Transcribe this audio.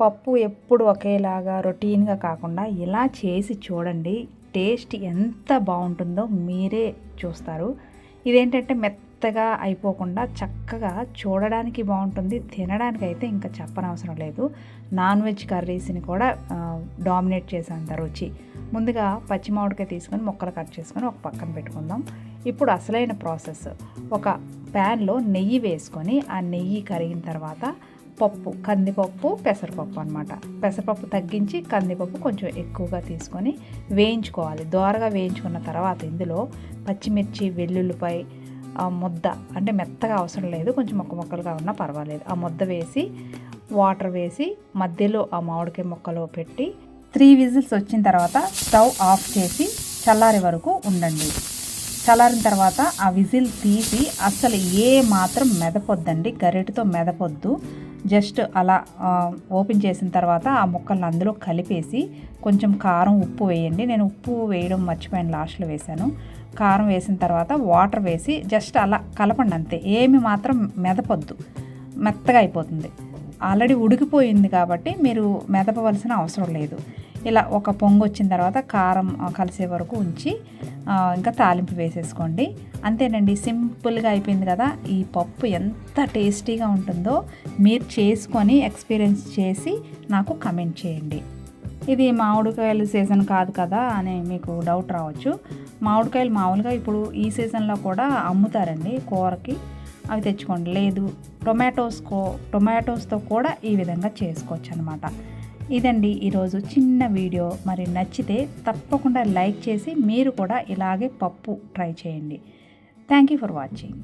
పప్పు ఎప్పుడు ఒకేలాగా రొటీన్గా కాకుండా ఇలా చేసి చూడండి టేస్ట్ ఎంత బాగుంటుందో మీరే చూస్తారు. ఇదేంటంటే మెత్తగా అయిపోకుండా చక్కగా చూడడానికి బాగుంటుంది తినడానికి అయితే ఇంకా చెప్పనవసరం లేదు. నాన్ వెజ్ కర్రీస్ని కూడా డామినేట్ చేసేంత రుచి. ముందుగా పచ్చి మామిడికాయ తీసుకొని ముక్కలు కట్ చేసుకొని ఒక పక్కన పెట్టుకుందాం. ఇప్పుడు అసలైన ప్రాసెస్. ఒక ప్యాన్లో నెయ్యి వేసుకొని ఆ నెయ్యి కరిగిన తర్వాత పప్పు కందిపప్పు పెసరపప్పు అనమాట పెసరపప్పు తగ్గించి కందిపప్పు కొంచెం ఎక్కువగా తీసుకొని వేయించుకోవాలి. దోరగా వేయించుకున్న తర్వాత ఇందులో పచ్చిమిర్చి వెల్లుల్లిపాయ ఆ ముద్ద అంటే మెత్తగా అవసరం లేదు కొంచెం మొక్క మొక్కలుగా ఉన్నా పర్వాలేదు. ఆ ముద్ద వేసి వాటర్ వేసి మధ్యలో ఆ మామిడికాయ ముక్కలో పెట్టి త్రీ విజిల్స్ వచ్చిన తర్వాత స్టవ్ ఆఫ్ చేసి చల్లారే వరకు ఉండండి. చల్లారిన తర్వాత ఆ విజిల్ తీసి అసలు ఏ మాత్రం మెదపొద్దండి. గరిటతో మెదపొద్దు. జస్ట్ అలా ఓపెన్ చేసిన తర్వాత ఆ ముక్కలను అందులో కలిపేసి కొంచెం కారం ఉప్పు వేయండి. నేను ఉప్పు వేయడం మర్చిపోయాను లాస్ట్లో వేశాను. కారం వేసిన తర్వాత వాటర్ వేసి జస్ట్ అలా కలపండి అంతే. ఏమి మాత్రం మెదపొద్దు. మెత్తగా అయిపోతుంది. ఆల్రెడీ ఉడికిపోయింది కాబట్టి మీరు మెదపవలసిన అవసరం లేదు. ఇలా ఒక పొంగు వచ్చిన తర్వాత కారం కలిసే వరకు ఉంచి ఇంకా తాలింపు వేసేసుకోండి. అంతేనండి సింపుల్గా అయిపోయింది కదా. ఈ పప్పు ఎంత టేస్టీగా ఉంటుందో మీరు చేసుకొని ఎక్స్పీరియన్స్ చేసి నాకు కమెంట్ చేయండి. ఇది మామిడికాయల సీజన్ కాదు కదా అని మీకు డౌట్ రావచ్చు. మామిడికాయలు మామూలుగా ఇప్పుడు ఈ సీజన్లో కూడా అమ్ముతారండి కూరకి. అవి తెచ్చుకోండి. లేదు టొమాటోస్ కో టొమాటోస్తో కూడా ఈ విధంగా చేసుకోవచ్చు అనమాట ఇదండి ఈరోజు చిన్న వీడియో. మరి నచ్చితే తప్పకుండా లైక్ చేసి మీరు కూడా ఇలాగే పప్పు ట్రై చేయండి. Thank you for watching.